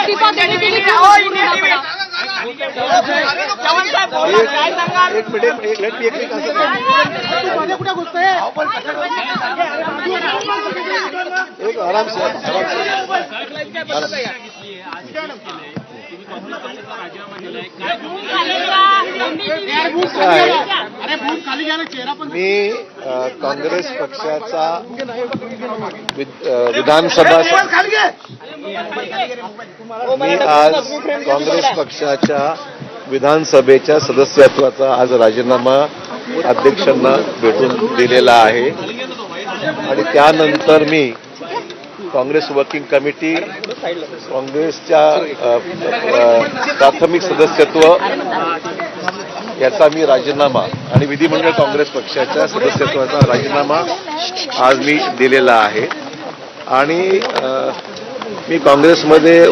इस्तीफा एक मिनिट एक लेट मी एक मिनिट. एक आराम से मी काँग्रेस पक्षाचा विधानसभा मी आज काँग्रेस पक्षाच्या विधानसभेच्या सदस्यत्वाचा आज राजीनामा अध्यक्षांना भेटून दिलेला आहे. आणि त्यानंतर मी काँग्रेस वर्किंग कमिटी काँग्रेसच्या प्राथमिक सदस्यत्व याचा मी राजीनामा आणि विधिमंडळ काँग्रेस पक्षाच्या सदस्यत्वाचा राजीनामा आज मी दिलेला आहे. आणि मी काँग्रेसमध्ये